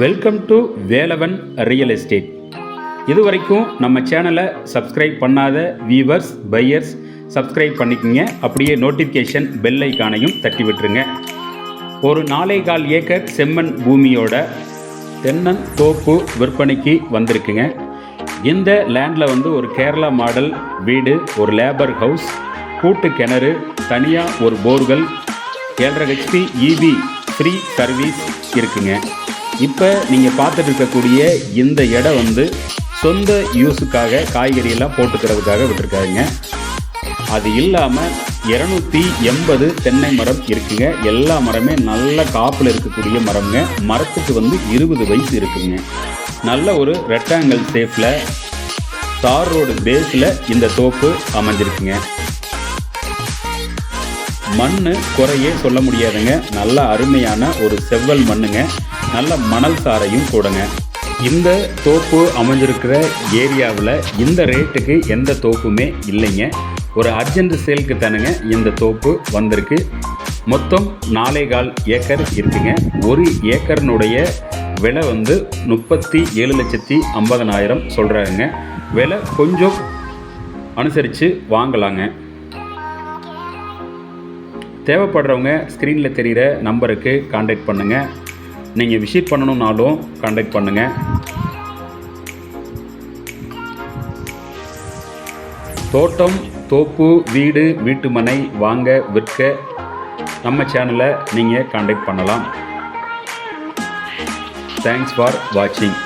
Welcome to Velavan real estate இது வரைக்கும் நம்ம சேனலை சப்ஸ்கிரைப் பண்ணாத வியூவர்ஸ் பையர்ஸ் சப்ஸ்கிரைப் பண்ணிக்கோங்க. அப்படியே நோட்டிஃபிகேஷன் பெல் ஐக்கானையும் தட்டி விட்டுருங்க. ஒரு நாலே கால் ஏக்கர் செம்மண் பூமியோட தென்னன் தோப்பு விற்பனைக்கு வந்திருக்குங்க. இந்த லேண்டில் வந்து ஒரு கேரளா மாடல் வீடு ஒரு லேபர் ஹவுஸ் கூட்டு கிணறு தனியாக ஒரு போர்கள் ஏழரை ஹெச்பி இபி ஃப்ரீ சர்வீஸ் இருக்குங்க. இப்போ நீங்கள் பார்த்துட்டு இருக்கக்கூடிய இந்த இடம் வந்து சொந்த யூஸுக்காக காய்கறியெல்லாம் போட்டுக்கிறதுக்காக விட்டுருக்காருங்க அது இல்லாமல் இரநூத்தி எண்பது தென்னை மரம் இருக்குங்க. எல்லா மரமே நல்ல காப்பில் இருக்கக்கூடிய மரம்ங்க. மரத்துக்கு வந்து இருபது வயசு இருக்குங்க. நல்ல ஒரு ரெக்டாங்கிள் ஷேப்பில் தார் ரோடு பேஸில் இந்த தோப்பு அமைஞ்சிருக்குங்க. மண் குறையே சொல்ல முடியாதுங்க. நல்ல அருமையான ஒரு செவ்வல் மண்ணுங்க. நல்ல மணல் சாரையும் போடுங்க. இந்த தோப்பு அமைஞ்சிருக்கிற ஏரியாவில் இந்த ரேட்டுக்கு எந்த தோப்புமே இல்லைங்க. ஒரு அர்ஜென்ட் சேலுக்கு தானுங்க இந்த தோப்பு வந்திருக்கு. மொத்தம் நாலே கால் ஏக்கர் இருக்குங்க. ஒரு ஏக்கர்னுடைய விலை வந்து முப்பத்தி ஏழு லட்சத்தி ஐம்பதனாயிரம் சொல்கிறாங்க விலை கொஞ்சம் அனுசரித்து வாங்கலாங்க. தேவைப்படுறவங்க ஸ்க்ரீனில் தெரிகிற நம்பருக்கு காண்டாக்ட் பண்ணுங்கள் நீங்கள் விசிட் பண்ணணுன்னாலும் காண்டாக்ட் பண்ணுங்கள் தோட்டம் தோப்பு வீடு வீட்டுமனை வாங்க விற்க நம்ம சேனலை நீங்கள் காண்டாக்ட் பண்ணலாம். தேங்க்ஸ் ஃபார் வாட்சிங்